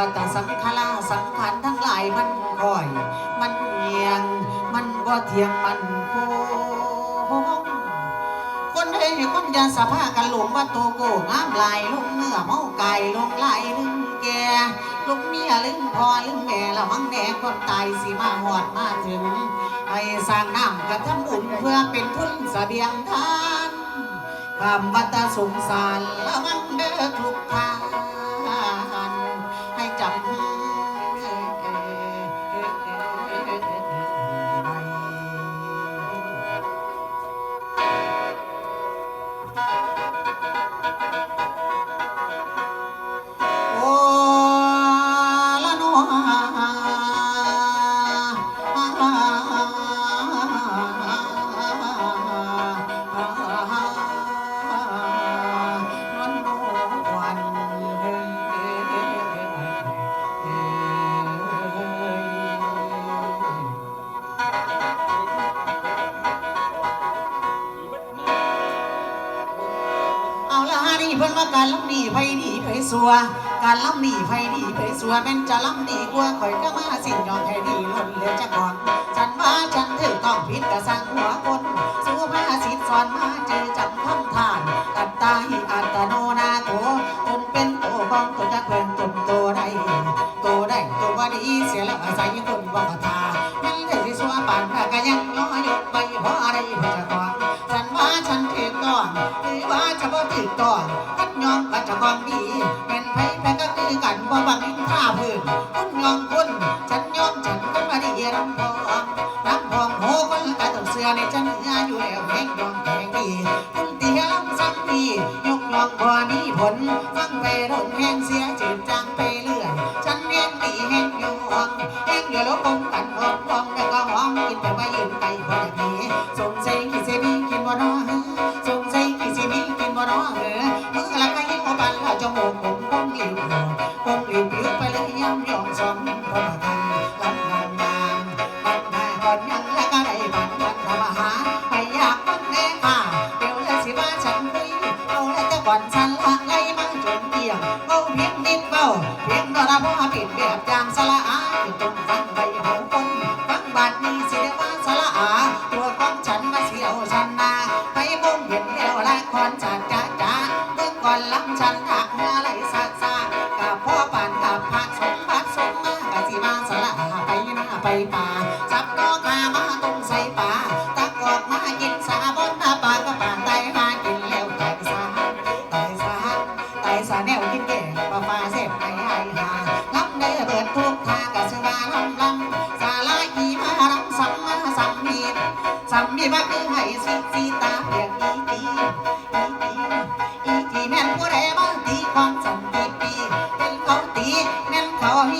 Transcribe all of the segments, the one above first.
วัตสังขารสังขารทั้งหลายมันคอย มันเอียง มันบ่เทียงมันคงคนเอ้ยคนยาสภากันหลงว่าโตโกงามลายลงเนื้อเมาไก่ลงลายลึงแกลงเมียลึงพอลึงแม่ละมังแดงคนตายสิมาหอดมาถึงให้สร้างน้ำกระทำอุ่นเพื่อเป็นทุนเสบียงทานคำวัตสงสารละมังเด้อทุกทาน เพิ่นว่าการล่ำหนีไผหนีไผสัว การล่ำหนีไผหนีไผสัวแม่นจะล่ำหนีกลัวคอยก็มาสิน หรือว่าจะบ่ถือก่อนทัดยอมกับเจ้าของดีเป็นไผแพ้ก็คือกันบ่บังอินท่าพื้นคุณยอมคุณฉันยอมฉันก็มาดีรำพองรำพองโหคนกะต้องเสือในฉันเหนืออยู่แล้วแห่งยอมแห่งดีคุณเตี้ยลำสังดียกยองบ่มีผลฟังไปโดนแห่งเสียจืดจางไปเรื่อยฉันแห่งดีแห่งยองแห่งอยู่แล้วคง เอ ไปป่าจับดอกกามาตรงใส่ป่าตักออกมากินสาบนหน้าป่าก็ป่านไตหากินแล้วไตสาไตสาไตสาแนวกินแก่ปลาฟ้าเสพไอ้ไอ้หาลำได้เบิดทุกทางกะสวาลำลำสาลาอีมาลำสัมมาสัมมีสัมมีว่าคือให้สิสีตาเปียกอีตีอีตีอีตีแม่นผู้ใดมาตีความสันติปีเป็นเขาตีแม่นเขาฮิ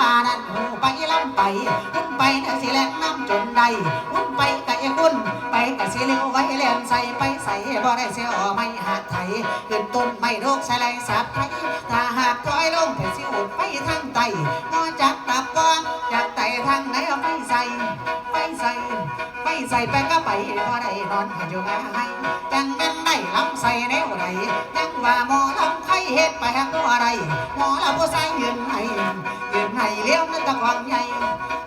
มานั่นหูไปลำไปหุ่นไปนั่สิแลกน้ำจนได้หุ่นไปกะไอ้คุณไปกะสิเลี้ยวไว้แลนใส่ไปใส่บ่ได้เสียอไม่หักไถขึ้นต้นไม่โรคใส่ไรสับไทยถ้าหากถอยลงแต่สิอุดไปทางไตงอจักตับกองจากไตทางไหนเอาไปใส่ไปใส่ไปใส่ไปก็ไปพอได้นอนให้อยู่ง่ายจังเป็นได้ลำใส่แนวใดจังว่าหมอลำ เฮ็ดไปแหาตัวใดหมอลำผู้ใส่ยืนให้ยืนให้เลี้ยวนั่นตะกอนใหญ่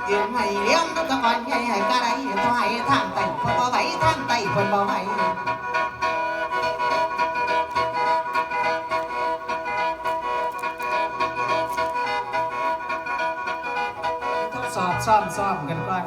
ยืนให้เลี้ยวนั่นตะกอนใหญ่ให้ก็ได้ถอยทางไตเพิ่นบ่ไหวทางไตเพิ่นบ่ไหวสอบซ่อมซ่อมกันก่อน